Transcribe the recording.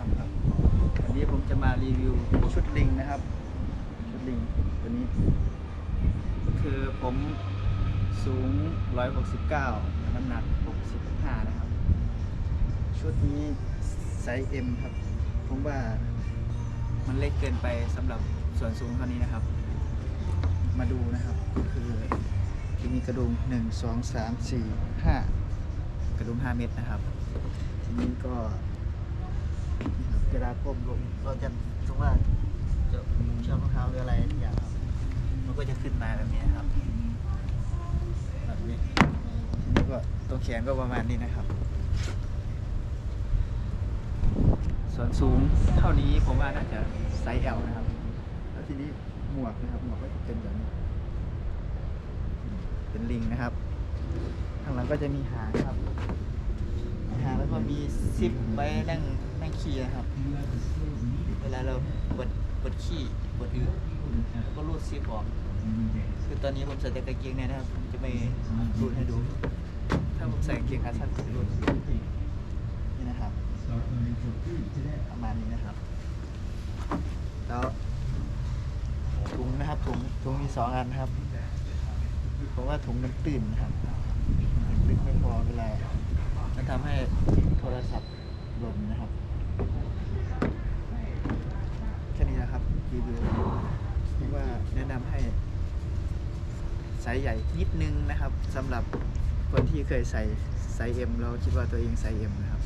ครับครับวันนี้ผมจะมารีวิวชุดลิงนะครับ ชุดลิงตัวนี้ คือผมสูง 169 น้ำหนัก 65 นะครับ ชุดนี้ไซส์ M ครับ ผมว่ามันเล็กเกินไปสำหรับส่วนสูงเท่านี้นะครับ มาดูนะครับคือจะมีกระดุม 1 2 3 4 5 กระดุม 5 เม็ดนะครับ ทีนี้ก็ เวลาก้มลงเราจะสมมติว่าจะเชือกรองเท้าหรืออะไรทุกอย่างครับมันก็จะขึ้นมาแบบนี้นะครับแบบนี้ทีนี้ก็ตัวแขนก็ประมาณนี้นะครับ ส่วนสูงเท่านี้ผมว่าน่าจะไซส์ L นะครับ แล้วทีนี้หมวกนะครับหมวกก็จะเป็นแบบนี้เป็นลิงนะครับข้างหลังก็จะมีหางครับมีหางแล้วก็มีซิปไว้นั่ง นั่งขี่นะครับ เวลาเราปวดปวดขี้ปวดอึแล้วก็รูดซิปออกคือตอนนี้ผมใส่แต่กางเกงในนะครับผมจะไม่รูดให้ดู ถ้าผมใส่กางเกงขาสั้นผมจะรูดนี่นะครับประมาณนี้นะครับ แล้วถุงนะครับถุงถุงมีสองอันนะครับเพราะว่าถุงมันตื้นนะครับมันลึกไม่พอเวลามันทำให้โทรศัพท์หล่นนะครับ แค่นี้ นะครับรีวิวผมว่าแนะนำให้ไซส์ใหญ่นิดนึงนะครับสำหรับคนที่เคยใส่ไซส์ M แล้วคิดว่าตัวเองไซส์ M นะครับ